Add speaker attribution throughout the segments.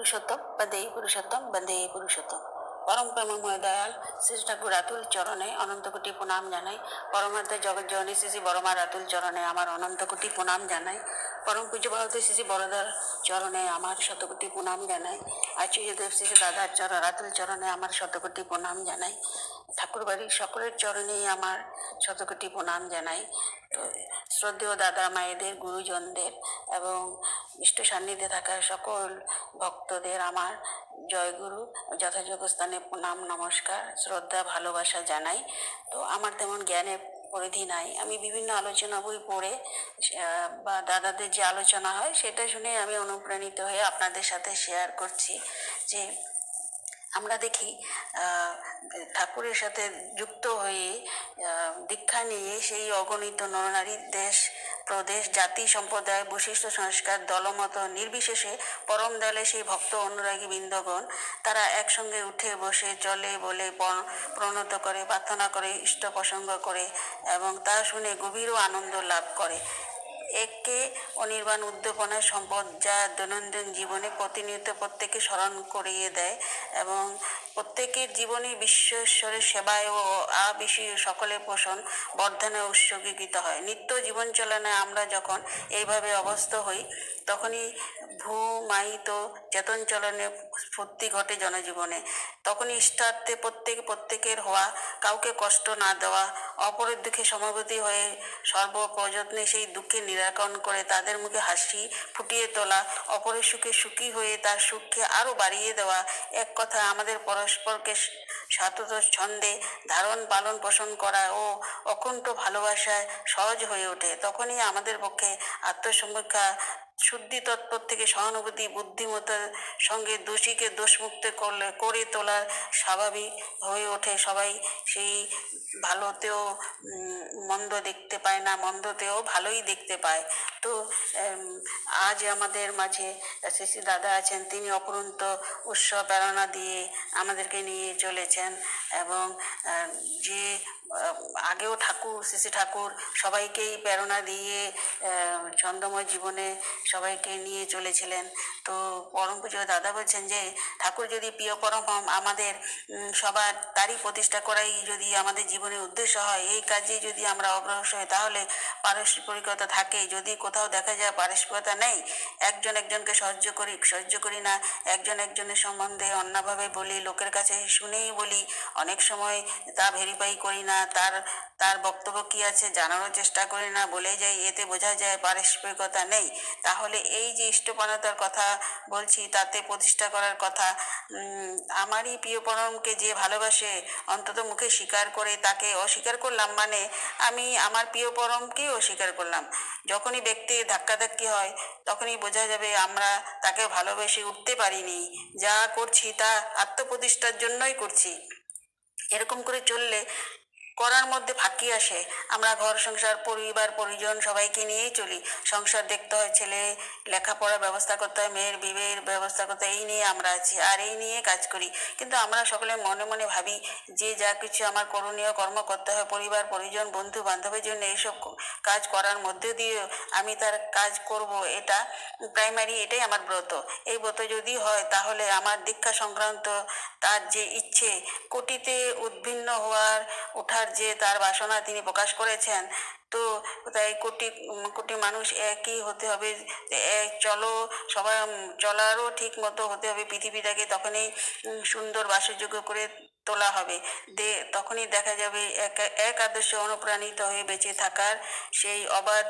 Speaker 1: পুরুষোত্তম, বন্দে পুরুষোত্তম বন্দে পুরুষোত্তম। পরম প্রেমময় দয়াল শ্রী ঠাকুর রাতুল চরণে অনন্ত কোটি প্রণাম জানাই। পরমার্থ জগৎ জননী শ্রী শ্রী বড়মা রাতুল চরণে আমার অনন্ত কোটি প্রণাম জানাই। পরম পূজ্য ভারতী শ্রী শ্রী বড়দার চরণে আমার শতকোটি প্রণাম জানাই। আচার্যদেব শ্রী দাদার চরণ রাতুল চরণে আমার শতকোটি প্রণাম জানাই। ঠাকুর বাড়ির সকলের চরণেই আমার শতকোটি প্রণাম জানাই। তো শ্রদ্ধেয় দাদা, মায়েদের, গুরুজনদের এবং ইষ্ট সান্নিধ্যে থাকা সকল ভক্তদের আমার জয়গুরু যথাযোগ্য স্থানে প্রণাম, নমস্কার, শ্রদ্ধা, ভালোবাসা জানাই। তো আমার তেমন জ্ঞানের পরিধি নাই। আমি বিভিন্ন আলোচনা বই পড়ে বা দাদাদের যে আলোচনা হয় সেটা শুনে আমি অনুপ্রাণিত হয়ে আপনাদের সাথে শেয়ার করছি যে আমরা দেখি ঠাকুরের সাথে যুক্ত হয়ে দীক্ষা নিয়ে সেই অগণিত নরনারীর দেশ প্রদেশ জাতি সম্প্রদায় বৈশিষ্ট্য সংস্কার দলমত নির্বিশেষে পরম দলে সেই ভক্ত অনুরাগী বৃন্দগণ, তারা একসঙ্গে উঠে বসে চলে বলে প্রণত করে, প্রার্থনা করে, ইষ্ট প্রসঙ্গ করে এবং তা শুনে গভীর আনন্দ লাভ করে। একে অনির্বাণ উদ্দীপনার সম্পদ যা দৈনন্দিন জীবনে প্রতিনিয়ত প্রত্যেকে স্মরণ করিয়ে দেয় এবং প্রত্যেকের জীবনে বিশ্বশ্বরের সেবায় ও আবেশী সকলে পোষণ, বর্ধনে উৎসর্গীকৃত হয়। নিত্য জীবন চলনে আমরা যখন এইভাবে অবস্থ হই, তখনই ভূ মাহিত চেতন চলনে স্ফূর্তি ঘটে জনজীবনে। তখনই ইষ্টার্থে প্রত্যেক, প্রত্যেকের হওয়া, কাউকে কষ্ট না দেওয়া, অপরের দুঃখে সমবেতী হয়ে সর্বপ্রযত্নে সেই দুঃখের নিরাকরণ করে তাদের মুখে হাসি ফুটিয়ে তোলা, অপরের সুখে সুখী হয়ে তার সুখকে আরও বাড়িয়ে দেওয়া, এক কথা আমাদের পরস্পরকে সাতত ছন্দে ধারণ পালন পোষণ করা ও অকুণ্ঠ ভালোবাসায় সহজ হয়ে ওঠে, তখনই আমাদের পক্ষে আত্মসমীক্ষা শুদ্ধি তৎপর থেকে সহানুভূতি, বুদ্ধিমত্তার সঙ্গে দোষীকে দোষমুক্ত করলে, করে তোলা স্বাভাবিক হয়ে ওঠে। সবাই সেই ভালোতেও মন্দ দেখতে পায় না, মন্দতেও ভালোই দেখতে পায়। তো আজ আমাদের মাঝে শ্রী দাদা আছেন, তিনি অপরন্ত উৎসব প্রেরণা দিয়ে আমাদেরকে নিয়ে চলেছেন এবং যে আগেও ঠাকুর, শ্রী ঠাকুর সবাইকেই প্রেরণা দিয়ে ছন্দময় জীবনে সবাইকে নিয়ে চলেছিলেন। তো পরম পুজো দাদা বলছেন যে, ঠাকুর যদি প্রিয় পরম আমাদের সবার তারই প্রতিষ্ঠা করাই যদি আমাদের জীবনের উদ্দেশ্য হয়, এই কাজে যদি আমরা অগ্রসর হই, তাহলে পারস্পরিকতা থাকে যদি কোথাও দেখা যায় পারস্পরিকতা নেই, একজন একজনকে সহ্য করি সহ্য করি না, একজন একজনের সম্বন্ধে অন্যভাবে বলি, লোকের কাছে শুনেই বলি, অনেক সময় তা ভেরিফাই করি না, তার তার বক্তব্য কি আছে জানানোর চেষ্টা করি না, বলে যাই, এতে বোঝা যায় পারস্পরিকতা নেই। তাহলে এই যে ইষ্টপরতার কথা বলছি, তাতে প্রতিষ্ঠা করার কথা আমারই প্রিয় পরমকে যে ভালোবাসে, অন্তত মুখে স্বীকার করে তাকে অস্বীকার করলাম মানে আমি আমার প্রিয় পরমকেই অস্বীকার করলাম। যখনই ব্যক্তি ধাক্কাধাক্কি হয়, তখনই বোঝা যাবে আমরা তাকে ভালোবেসে উঠতে পারিনি। যা করছি তা আত্মপ্রতিষ্ঠার জন্যই করছি। এরকম করে চললে করার মধ্যে ফাঁকি আসে। আমরা ঘর, সংসার, পরিবার, পরিজন সবাইকে নিয়েই চলি। সংসার দেখতে হয়, ছেলে লেখাপড়ার ব্যবস্থা করতে হয়, মেয়ের বিবাহের ব্যবস্থা করতে এই নিয়ে আমরা আছি, আর এই নিয়ে কাজ করি। কিন্তু আমরা সকলে মনে মনে ভাবি, যে যা কিছু আমার করণীয় কর্ম করতে হয়, পরিবার, পরিজন, বন্ধু, বান্ধবের জন্য এইসব কাজ করার মধ্যে দিয়ে আমি তার কাজ করব, এটা প্রাইমারি এটাই আমার ব্রত। এই ব্রত যদি হয়, তাহলে আমার দীক্ষা সংক্রান্ত তার যে ইচ্ছে, কোটিতে উদ্ভিন্ন হওয়ার ওঠার যে তার বাসনা তিনি প্রকাশ করেছেন, তো তাই কোটি কোটি মানুষ একই হতে হবে চলো সবাই চলারও ঠিক মতো হতে হবে, পৃথিবীটাকে তখনই সুন্দর বাসযোগ্য করে তোলা হবে। দে, তখনই দেখা যাবে এক এক আদর্শে অনুপ্রাণিত হয়ে বেঁচে থাকার সেই অবাধ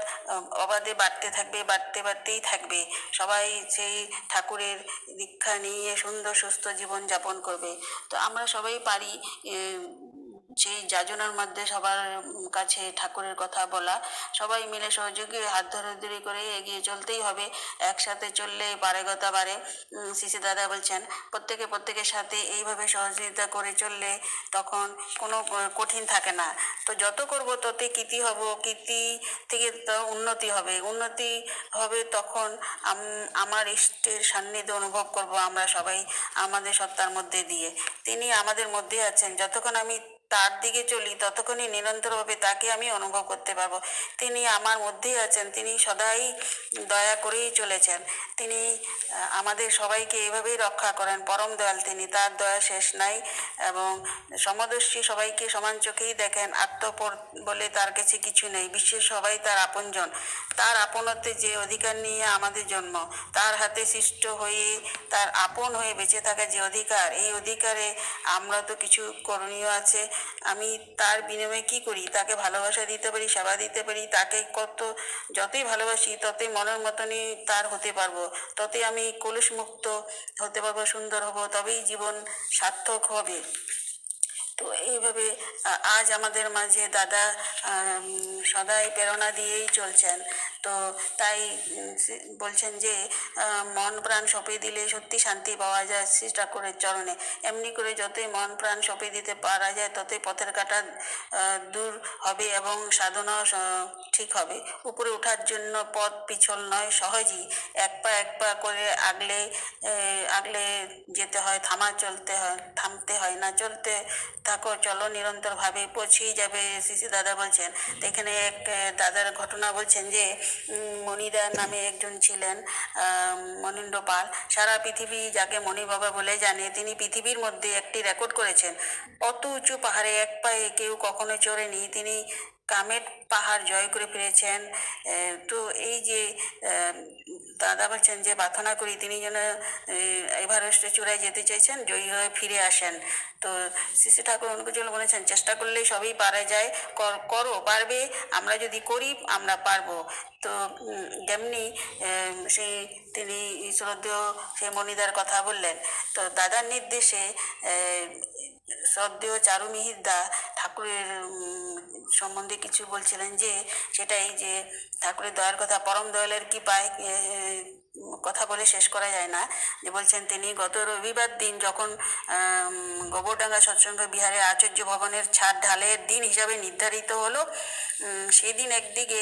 Speaker 1: অবাধে বাড়তে থাকবে, বাড়তে বাড়তেই থাকবে। সবাই সেই ঠাকুরের দীক্ষা নিয়ে সুন্দর, সুস্থ জীবন যাপন করবে। তো আমরা সবাই পারি সেই যাজনার মধ্যে সবার কাছে ঠাকুরের কথা বলা, সবাই মিলে সহযোগী হাত ধরে করে এগিয়ে চলতেই হবে। একসাথে চললে পারেগতা বাড়ে শিশি দাদা বলছেন, প্রত্যেকে প্রত্যেকের সাথে এইভাবে সহযোগিতা করে চললে তখন কোনো কঠিন থাকে না। তো যত করব ততই কীর্তি হব কীর্তি থেকে তো উন্নতি হবে। উন্নতি হবে তখন আমার ইষ্টের সান্নিধ্য অনুভব করব আমরা সবাই আমাদের সত্তার মধ্যে দিয়ে। তিনি আমাদের মধ্যে আছেন। যতক্ষণ আমি তার দিকে চলি ততক্ষণই নিরন্তরভাবে তাকে আমি অনুভব করতে পারব। তিনি আমার মধ্যেই আছেন, তিনি সদাই দয়া করেই চলেছেন। তিনি আমাদের সবাইকে এভাবেই রক্ষা করেন। পরম দয়াল তিনি, তার দয়া শেষ নাই এবং সমদর্শী সবাইকে সমান চোখেই দেখেন। আত্মপর বলে তার কাছে কিছু নেই। বিশ্বের সবাই তার আপনজন। তার আপনত্বে যে অধিকার নিয়ে আমাদের জন্ম, তার হাতে সৃষ্ট হয়ে, তার আপন হয়ে বেঁচে থাকা যে অধিকার, এই অধিকারে আমরা তো কিছু করণীয় আছে। আমি তার বিনিময়ে কি করি? তাকে ভালোবাসা দিতে পারি, সেবা দিতে পারি, তাকে কত, যতই ভালোবাসি, ততই মনের মতনই তার হতে পারব। ততই আমি কলুষ মুক্ত হতে পারব সুন্দর হব তবেই জীবন সার্থক হবে। তো এইভাবে আজ আমাদের মাঝে দাদা সদাই প্রেরণা দিয়েই চলছেন। তো তাই বলছেন যে মন প্রাণ সঁপে দিলে সত্যি শান্তি পাওয়া যায় শ্রী ঠাকুরের চরণে। এমনি করে যতই মন প্রাণ সঁপে দিতে পারা যায়, ততই পথের কাটা দূর হবে এবং সাধনা ঠিক হবে। উপরে ওঠার জন্য পথ পিছল নয়, সহজই। এক পা এক পা করে আগলে আগলে যেতে হয়, থামা চলতে হয়, থামতে হয় না, চলতে থাকো চলো, নিরন্তরভাবে পৌঁছেই যাবে শিশু দাদা বলছেন। এখানে এক দাদার ঘটনা বলছেন যে মনিদা নামে একজন ছিলেন মনীন্দ্র পাল সারা পৃথিবী যাকে মণি বাবা বলে জানে, তিনি পৃথিবীর মধ্যে একটি রেকর্ড করেছেন। অত উঁচু পাহাড়ে এক পায়ে কেউ কখনো চড়েনি। তিনি কামেট পাহাড় জয় করে ফিরেছেন তো এই যে দাদা বলছেন যে প্রার্থনা করি তিনি যেন এ, এভারেস্টের চূড়ায় যেতে চাইছেন জয়ী হয়ে ফিরে আসেন। তো শ্রী ঠাকুর অনুকূল বলেছেন চেষ্টা করলেই সবই পারা যায়। কর- পারবে আমরা যদি করি আমরা পারব। তো যেমনি সেই তিনি শ্রদ্ধেয় সেই মণিদার কথা বললেন। তো দাদার নির্দেশে শ্রদ্ধেয় চারু উম, সম্বন্ধে কিছু বলছিলেন যে সেটাই যে ঠাকুরের দয়ার কথা পরম দয়ালের কি পায় এ, কথা বলে শেষ করা যায় না। যে বলছেন তিনি, গত রবিবার দিন যখন গোবরডাঙ্গা সৎসঙ্গ বিহারে আচার্য ভবনের ছাদ ঢালের দিন হিসাবে নির্ধারিত হলো সেদিন একদিকে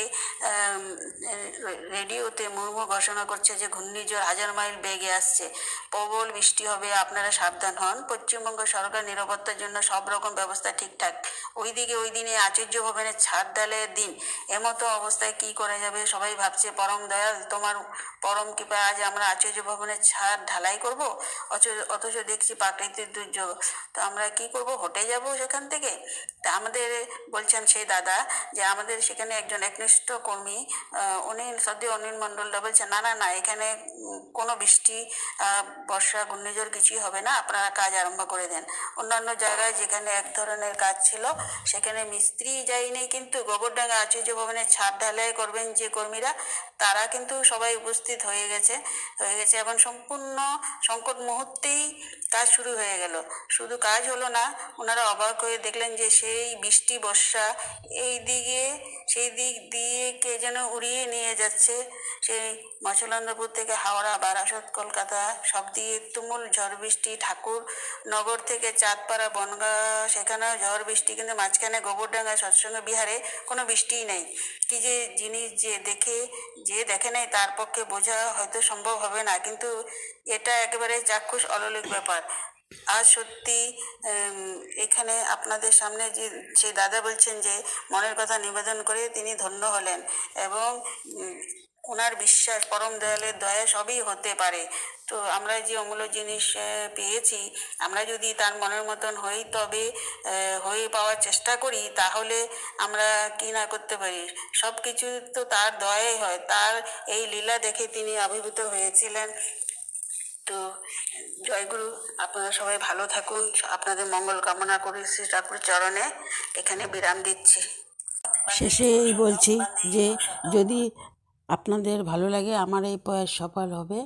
Speaker 1: রেডিওতে মুর্মু ঘোষণা করছে যে ঘূর্ণিঝড় হাজার মাইল বেগে আসছে। প্রবল বৃষ্টি হবে, আপনারা সাবধান হন। পশ্চিমবঙ্গ সরকার নিরাপত্তার জন্য সব রকম ব্যবস্থা ঠিকঠাক। ওইদিকে ওই দিনে আচার্য ভবনের ছাদ ঢালের দিন, এমতো অবস্থায় কি করা যাবে সবাই ভাবছে। পরম দয়াল, তোমার পরম কৃপা আজ আমরা আচার্য ভবনের ছাদ ঢালাই করব অথচ- দেখছি প্রাকৃতিক দুর্যোগ। তো আমরা কি করব? হটে যাব সেখান থেকে? তা আমাদের বলছেন সেই দাদা যে আমাদের সেখানে একজন একনিষ্ঠ কর্মী উনি সদ্য অনিল মণ্ডলরা বলছেন না না না, এখানে কোনো বৃষ্টি বর্ষা, ঘূর্ণিঝড় কিছুই হবে না, আপনারা কাজ আরম্ভ করে দেন। অন্যান্য জায়গায় যেখানে এক ধরনের কাজ ছিল, সেখানে মিস্ত্রি যায়নি কিন্তু গোবরডাঙ্গা আচার্য ভবনের ছাদ ঢালাই করবেন যে কর্মীরা, তারা কিন্তু সবাই উপস্থিত হয়ে গেছে, হয়ে গেছে। এবং সম্পূর্ণ সংকট মুহূর্তেই কাজ শুরু হয়ে গেল। শুধু কাজ হলো না, ওনারা অবাক হয়ে দেখলেন যে সেই বৃষ্টি, বর্ষা এই দিকে, সেই দিক দিয়ে কে যেন উড়িয়ে নিয়ে যাচ্ছে। সেই মচলান্দপুর থেকে হাওড়া, বারাসত, কলকাতা সব দিয়ে তুমুল ঝড় বৃষ্টি। ঠাকুর নগর থেকে চাঁদপাড়া, বনগা, সেখানেও ঝড় বৃষ্টি। কিন্তু মাঝখানে গোবরডাঙ্গা, সৎসঙ্গ বিহারে কোনো বৃষ্টিই নেই। কি যে জিনিস যে দেখে যে দেখে নেই তার পক্ষে বোঝা হয়তো সম্ভব হবে না। কিন্তু এটা একেবারে চাক্ষুষ অলৌকিক ব্যাপার। আর সত্যি এখানে আপনাদের সামনে যে, সেই দাদা বলছেন যে, মনের কথা নিবেদন করে তিনি ধন্য হলেন এবং ওনার বিশ্বাস, পরম দয়ালের দয়া সবই হতে পারে। তো আমরা যে অমূল্য জিনিস পেয়েছি, আমরা যদি তার মনের মতন হই, তবে হয়ে পাওয়ার চেষ্টা করি, তাহলে আমরা কি না করতে পারি? সব কিছু তো তার দয়াই হয়। তার এই লীলা দেখে তিনি আবির্ভূত হয়েছিলেন। তো জয়গুরু, আপনারা সবাই ভালো থাকুন। আপনাদের মঙ্গল কামনা করি শ্রী ঠাকুর চরণে। এখানে বিরাম দিচ্ছি।
Speaker 2: শেষে এই বলছি যে, যদি আপনাদের ভালো লাগে, আমার এই প্রয়াস সফল হবে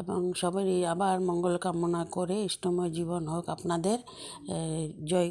Speaker 2: এবং সবারই আবার মঙ্গল কামনা করে, ইষ্টময় জীবন হোক আপনাদের। জয়